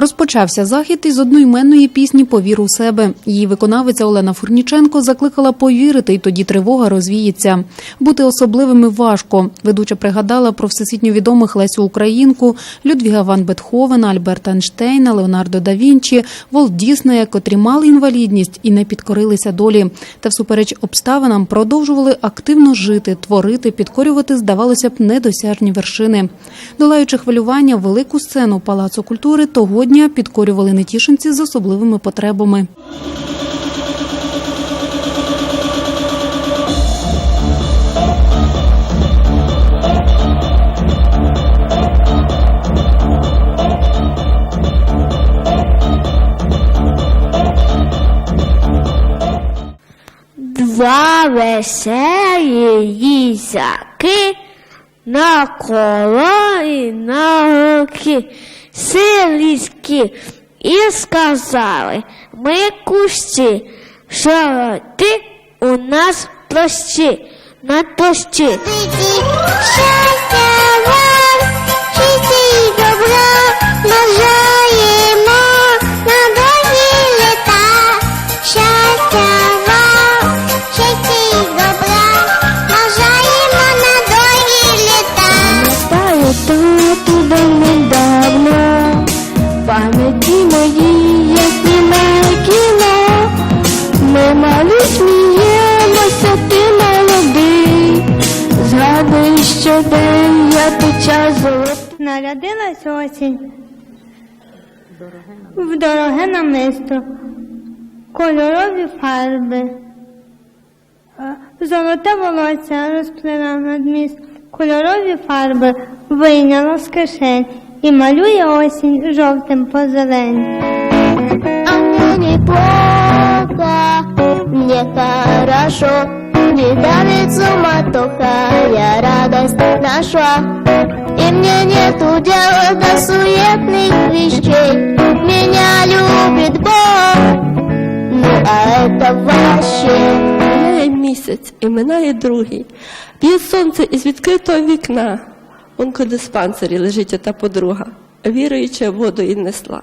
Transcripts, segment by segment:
Розпочався захід із одноіменної пісні Повір у себе. Її виконавиця Олена Фурніченко закликала повірити, і тоді тривога розвіється. Бути особливими важко. Ведуча пригадала про всесвітньо відомих Лесю Українку, Людвіга Ван Бетховена, Альберта Ейнштейна, Леонардо да Вінчі, Волт Діснея, котрі мали інвалідність і не підкорилися долі. Та всупереч обставинам продовжували активно жити, творити, підкорювати, здавалося б, недосяжні вершини. Долаючи хвилювання, велику сцену Палацу культури того дня підкорювали нетішинці з особливими потребами. Два веселі їзаки на коло і на руки силіські і сказали ми кущі, що ти у нас площі, на площі. Щастя Нарядилась осінь в дороге намисто, кольорові фарби, золоте волосся розплила над міст, кольорові фарби вийняла з кишень і малює осінь жовтим по зелень. А мне неплохо, мне хорошо. Недавит суматоха, я радость нашла. И мне нету дела до суетных вещей. Меня любит Бог, ну а это вообще Минає місяць і минає другий. Б'є сонце із відкритого вікна. В онкодиспансері лежить та подруга, віруюча воду і несла.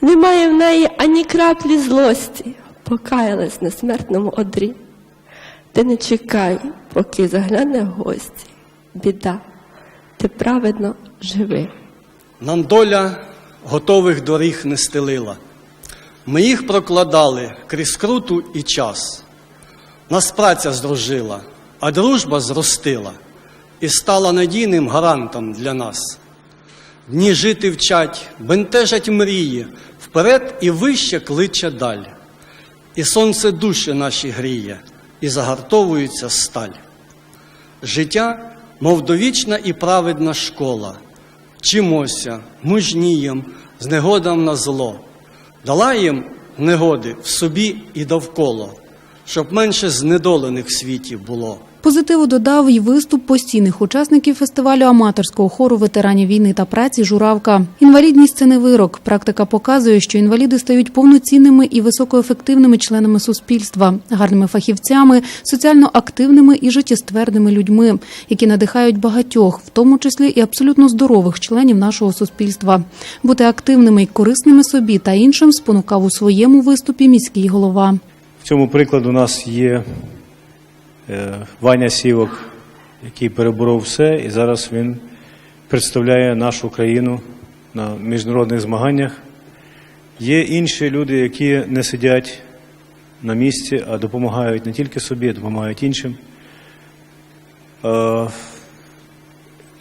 Немає в неї ані краплі злості, покаялась на смертному одрі. Ти не чекай, поки загляне гості. Біда, ти праведно живи. Нам доля готових доріг не стелила. Ми їх прокладали крізь круту і час. Нас праця здружила, а дружба зростила і стала надійним гарантом для нас. Дні жити вчать, бентежать мрії, вперед і вище кличе даль. І сонце душі наші гріє, і загартовується сталь. Життя, мов довічна і праведна школа. Чимося, мужнієм, з негодам на зло. Дала їм негоди в собі і довкола, щоб менше знедолених в світі було. Позитиву додав і виступ постійних учасників фестивалю аматорського хору ветеранів війни та праці Журавка. Інвалідність це не вирок. Практика показує, що інваліди стають повноцінними і високоефективними членами суспільства, гарними фахівцями, соціально активними і життєстверними людьми, які надихають багатьох, в тому числі і абсолютно здорових членів нашого суспільства. Бути активними і корисними собі та іншим спонукав у своєму виступі міський голова. В цьому прикладу у нас є Ваня Сівок, який переборов все, і зараз він представляє нашу країну на міжнародних змаганнях. Є інші люди, які не сидять на місці, а допомагають не тільки собі, а допомагають іншим. Е,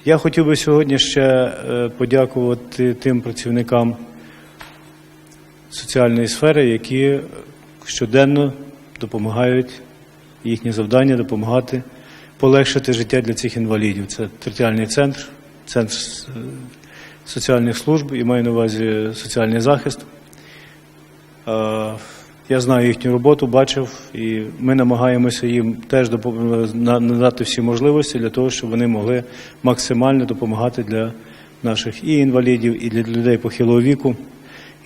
Я хотів би сьогодні ще е, подякувати тим працівникам соціальної сфери, які щоденно допомагають їхнє завдання допомагати полегшити життя для цих інвалідів. Це територіальний центр, центр е, соціальних служб і маю на увазі соціальний захист. Е, Я знаю їхню роботу, бачив, і ми намагаємося їм теж надати всі можливості для того, щоб вони могли максимально допомагати для наших і інвалідів, і для людей похилого віку.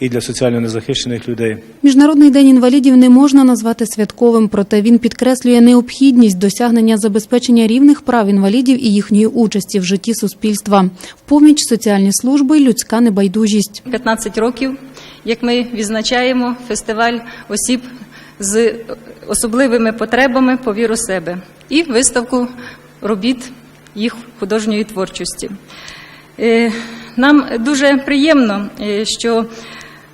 І для соціально незахищених людей. Міжнародний день інвалідів не можна назвати святковим, проте він підкреслює необхідність досягнення забезпечення рівних прав інвалідів і їхньої участі в житті суспільства. В поміч соціальні служби людська небайдужість. 15 років, як ми відзначаємо фестиваль осіб з особливими потребами по віру себе і виставку робіт їх художньої творчості. Е, Нам дуже приємно, е, що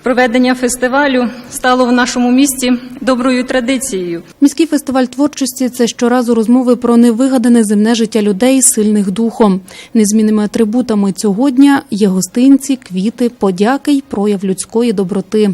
проведення фестивалю стало в нашому місті доброю традицією. Міський фестиваль творчості це щоразу розмови про невигадане земне життя людей, сильних духом. Незмінними атрибутами цього дня є гостинці, квіти, подяки й прояв людської доброти.